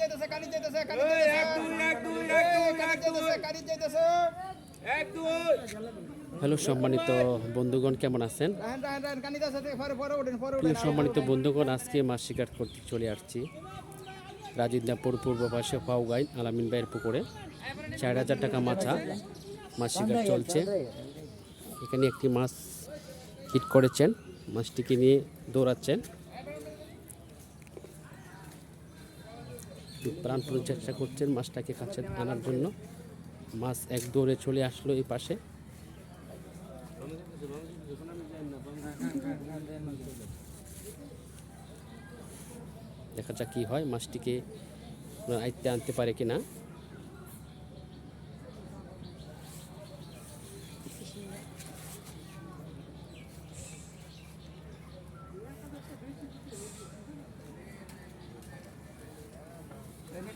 যাইতেছে যাইতেছে যাইতেছে যাইতেছে হ্যালো সম্মানিত বন্ধুগণ কেমন আছেন? সম্মানিত বন্ধুগণ আজকে মাছ শিকার করতে চলে আসছি। রাজিদাপুর পূর্ব পাশে ফাউগাইন আলামিন ভাইয়ের পুকুরে। চার হাজার টাকা মাছা মাছ শিকার চলছে। এখানে একটি মাছ হিট করেছেন মাছটিকে নিয়ে দৌড়াচ্ছেন। প্রাণপণ চেষ্টা করছেন মাছটাকে কাছে আনার জন্য। মাছ এক দৌড়ে চলে আসলো এই পাশে। দেখা যাক কি হয়, মাছটিকে আয়ত্তে আনতে পারে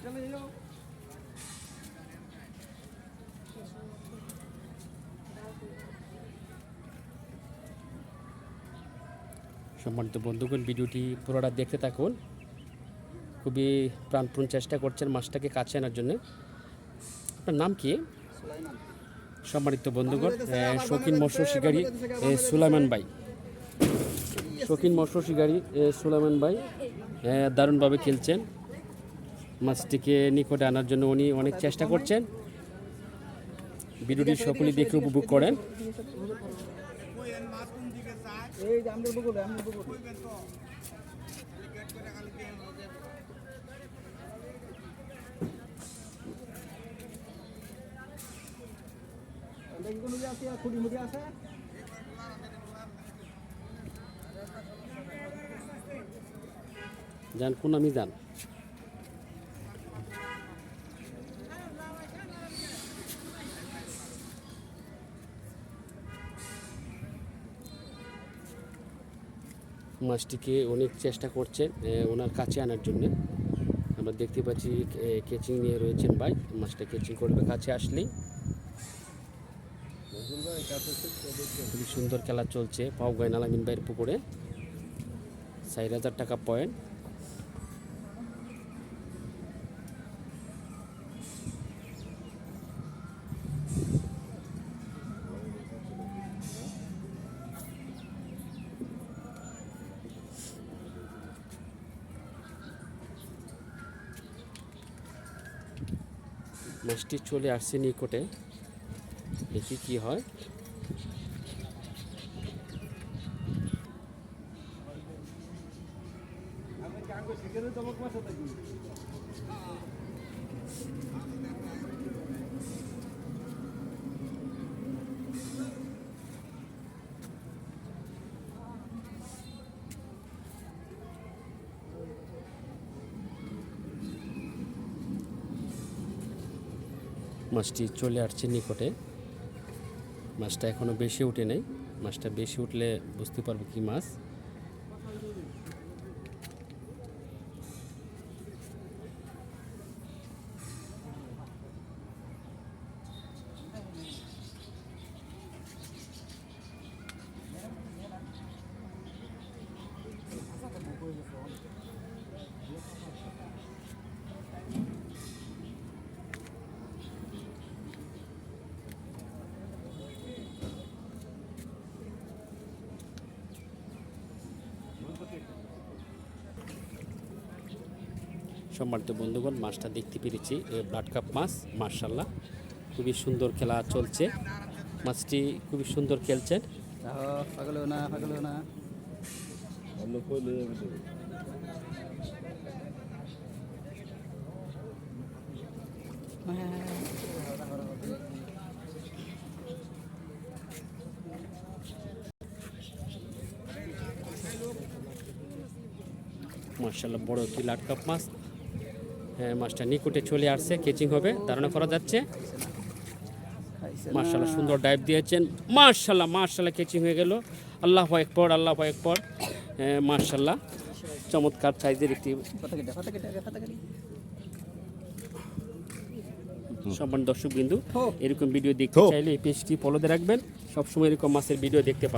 সম্মানিত বন্ধুগণ, ভিডিওটি পুরোটা দেখতে থাকুন। খুবই প্রাণপণ চেষ্টা করছেন মাছটাকে কাছে আনার জন্য। আপনার নাম কি? সম্মানিত বন্ধুগণ শৌখিন মৎস্য শিকারী সুলাইমান ভাই। শৌখিন মৎস্য শিকারী সুলাইমান ভাই দারুণভাবে খেলছেন। মাছটিকে নিকটে আনার জন্য উনি অনেক চেষ্টা করছেন। ভিডিওটি সকলেই দেখে উপভোগ করেন। যান কোন আমি যান মাছটিকে অনেক চেষ্টা করছে ওনার কাছে আনার জন্য। আমরা দেখতে পাচ্ছি কেচিং নিয়ে রয়েছেন ভাই, মাছটা কেচিং করবে কাছে আসলেই। খুবই সুন্দর খেলা চলছে পাউগাইন আলামিন ভাইয়ের পুকুরে। চার হাজার টাকা পয়েন্ট। মাছটি চলে আসছে নিকটে। দেখি কি হয়। মাছটি চলে আসছে নিকটে। মাছটা এখনও বেশি উঠে নেই। মাছটা বেশি উঠলে বুঝতে পারব কি মাছ। সম্মানিত বন্ধুগণ, মাছটা দেখতে পেরেছি। ব্লাড কাপ মাছ মার্শাল্লাহ খুবই সুন্দর খেলা চলছে। মাছটি খুবই সুন্দর খেলছেন। মার্শাল্লাহ বড় একটি লাট কাপ মাছ। মাছটা নিকুটে চলে আসছে কেচিং হবে ধারণা করা যাচ্ছে। মার্শাল্লাহ সুন্দর ডাইভ দিয়েছেন। মার্শাল্লাহ মার্শাল্লাহ কেচিং হয়ে গেল। আল্লাহ একপর আল্লাহ একপর মার্শাল্লাহ চমৎকার সাইজের একটি সম্মান দর্শক বিন্দু এরকম ভিডিও দেখতে চাইলে এই পেজটি ফলোতে রাখবেন। সবসময় এরকম মাছের ভিডিও দেখতে পাবেন।